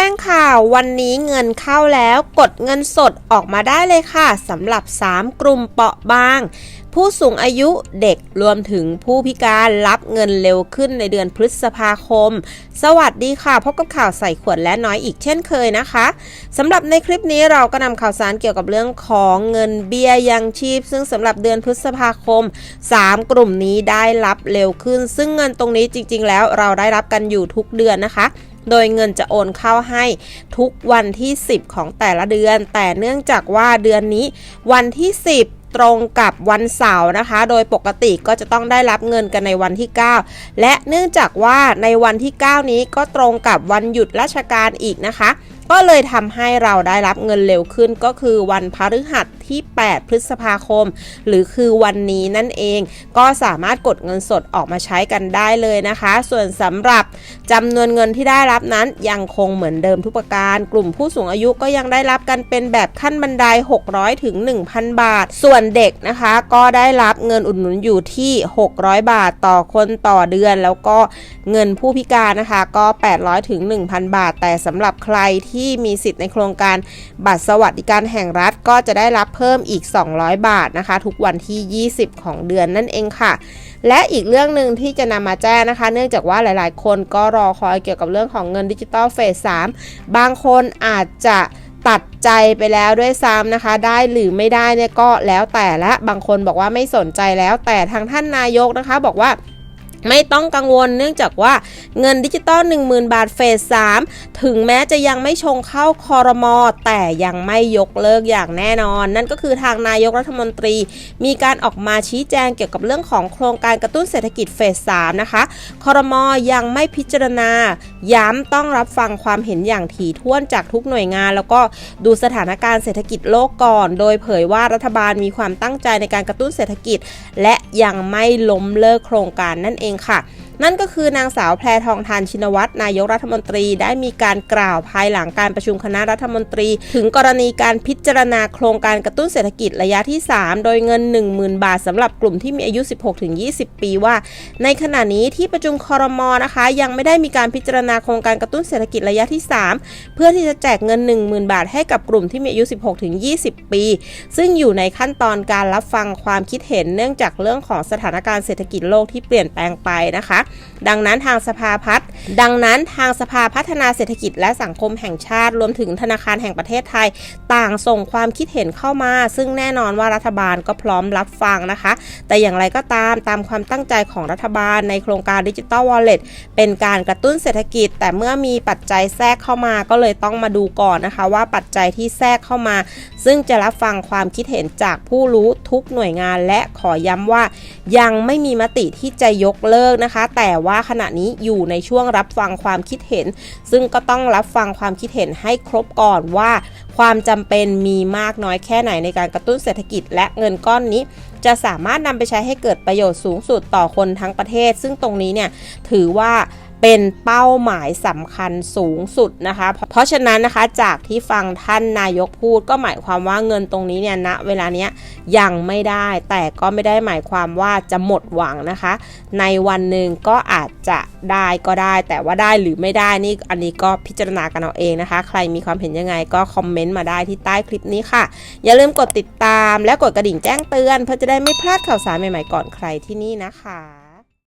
จ้งข่าววันนี้เงินเข้าแล้วกดเงินสดออกมาได้เลยค่ะสำหรับ 3 กลุ่มเปราะบาง ผู้สูงอายุเด็กรวมถึงผู้พิการรับเงินเร็วขึ้นในเดือนพฤษภาคม สวัสดีค่ะ พบกับข่าวใส่ขวดและน้อยอีกเช่นเคยนะคะสำหรับในคลิปนี้เราก็นำข่าวสารเกี่ยวกับเรื่องของเงินเบี้ยยังชีพ ซึ่งสำหรับเดือนพฤษภาคม 3 กลุ่มนี้ได้รับเร็วขึ้น ซึ่งเงินตรงนี้จริง ๆ แล้วเราได้รับกันอยู่ทุกเดือนนะคะ โดยเงินจะโอนเข้าให้ทุกวันที่ 10 ของแต่ละเดือน แต่เนื่องจากว่าเดือนนี้วันที่ 10ตรงกับวันเสาร์นะคะ โดยปกติก็จะต้องได้รับเงินกันในวันที่ 9 และเนื่องจากว่าในวันที่ 9 นี้ก็ตรงกับวันหยุดราชการอีกนะคะ ก็เลยทำให้เราได้รับเงินเร็วขึ้นก็คือวันพฤหัสที่ 8 พฤษภาคม หรือคือวันนี้นั่นเอง ก็สามารถกดเงินสดออกมาใช้กันได้เลยนะคะ ส่วนสำหรับจำนวนเงินที่ได้รับนั้นยังคงเหมือนเดิมทุกประการ กลุ่มผู้สูงอายุก็ยังได้รับกันเป็นแบบขั้นบันได 600 ถึง 1,000 บาท ส่วนเด็กนะคะ ก็ได้รับเงินอุดหนุนอยู่ที่ 600 บาทต่อคนต่อเดือน แล้วก็เงินผู้พิการนะคะ ก็ 800 ถึง 1,000 บาท แต่สำหรับใครที่ที่มีสิทธิ์ในโครงการบัตรสวัสดิการแห่งรัฐก็จะได้รับเพิ่มอีก 200 บาทนะคะ ทุกวันที่ 20 ของเดือนนั่นเองค่ะ และอีกเรื่องหนึ่งที่จะนำมาแจ้งนะคะ เนื่องจากว่าหลายๆ คนก็รอคอยเกี่ยวกับเรื่องของเงินดิจิตอลเฟส 3 บางคนอาจจะตัดใจไปแล้วด้วยซ้ำนะคะ ได้หรือไม่ได้เนี่ยก็แล้วแต่ละบางคนบอกว่าไม่สนใจแล้ว แต่ทางท่านนายกนะคะบอกว่า ไม่ต้องกังวลเนื่องจากว่าเงินดิจิตอล10,000 บาทเฟส 3 ถึงแม้จะยังไม่ชงเข้าคอรมอแต่ยังไม่ยกเลิกอย่างแน่นอน นั่นก็คือทางนายกรัฐมนตรี มีการออกมาชี้แจงเกี่ยวกับเรื่องของโครงการกระตุ้นเศรษฐกิจเฟส 3 นะคะคอรมอยังไม่พิจารณา ย้ำต้องรับฟังความเห็นอย่างถี่ถ้วนจากทุกหน่วยงาน แล้วก็ดูสถานการณ์เศรษฐกิจโลกก่อน โดยเผยว่ารัฐบาลมีความตั้งใจในการกระตุ้นเศรษฐกิจ และยังไม่ล้มเลิกโครงการนั่นเองค่ะ นั่นก็คือนางสาวแพรทองทานชินวัตรนายกรัฐมนตรีได้มีการกล่าวภายหลังการประชุมคณะรัฐมนตรี ถึงกรณีการพิจารณาโครงการกระตุ้นเศรษฐกิจระยะที่ 3 โดยเงิน 10,000 บาทสำหรับกลุ่มที่มีอายุ 16-20 ปีว่า ในขณะนี้ที่ประชุมคอรมอนะคะ ยังไม่ได้มีการพิจารณาโครงการกระตุ้นเศรษฐกิจระยะที่ 3 เพื่อที่จะแจกเงิน 10,000 บาทให้กับกลุ่มที่มีอายุ 16-20 ปี ซึ่งอยู่ในขั้นตอนการรับฟังความคิดเห็นเนื่องจากเรื่องของสถานการณ์เศรษฐกิจโลกที่เปลี่ยนแปลงไปนะคะดังนั้นทางสภาพัฒน์ดังนั้นทางสภาพัฒนาเศรษฐกิจและสังคมแห่งชาติรวมถึงธนาคารแห่งประเทศไทย ต่างส่งความคิดเห็นเข้ามา ซึ่งแน่นอนว่ารัฐบาลก็พร้อมรับฟังนะคะ แต่อย่างไรก็ตามตามความตั้งใจของรัฐบาลในโครงการดิจิ t a ลวอลเล็ตเป็นการกระตุ้นเศรษฐกิจ แต่เมื่อมีปัจจัยแทรกเข้ามาก็เลยต้องมาดูก่อนนะคะ ว่าปัจจัยที่แทรกเข้ามา ซึ่งจะรับฟังความคิดเห็นจากผู้รู้ทุกหน่วยงาน และขอย้ำว่ายังไม่มีมติที่จะยกเลิกนะคะแแต่ว่าขณะนี้อยู่ในช่วงรับฟังความคิดเห็น ซึ่งก็ต้องรับฟังความคิดเห็นให้ครบก่อนว่า ความจำเป็นมีมากน้อยแค่ไหนในการกระตุ้นเศรษฐกิจ และเงินก้อนนี้ จะสามารถนำไปใช้ให้เกิดประโยชน์สูงสุดต่อคนทั้งประเทศ ซึ่งตรงนี้เนี่ยถือว่า เป็นเป้าหมายสำคัญสูงสุดนะคะ เพราะฉะนั้นนะคะจากที่ฟังท่านนายกพูดก็หมายความว่าเงินตรงนี้เนี่ยณเวลาเนี้ยยังไม่ได้แต่ก็ไม่ได้หมายความว่าจะหมดหวังนะคะ ในวันหนึ่งก็อาจจะได้ก็ได้ แต่ว่าได้หรือไม่ได้นี่อันนี้ก็พิจารณากันเอาเองนะคะ ใครมีความเห็นยังไงก็คอมเมนต์มาได้ที่ใต้คลิปนี้ค่ะ อย่าลืมกดติดตามและกดกระดิ่งแจ้งเตือน เพื่อจะได้ไม่พลาดข่าวสารใหม่ๆก่อนใครที่นี่นะคะ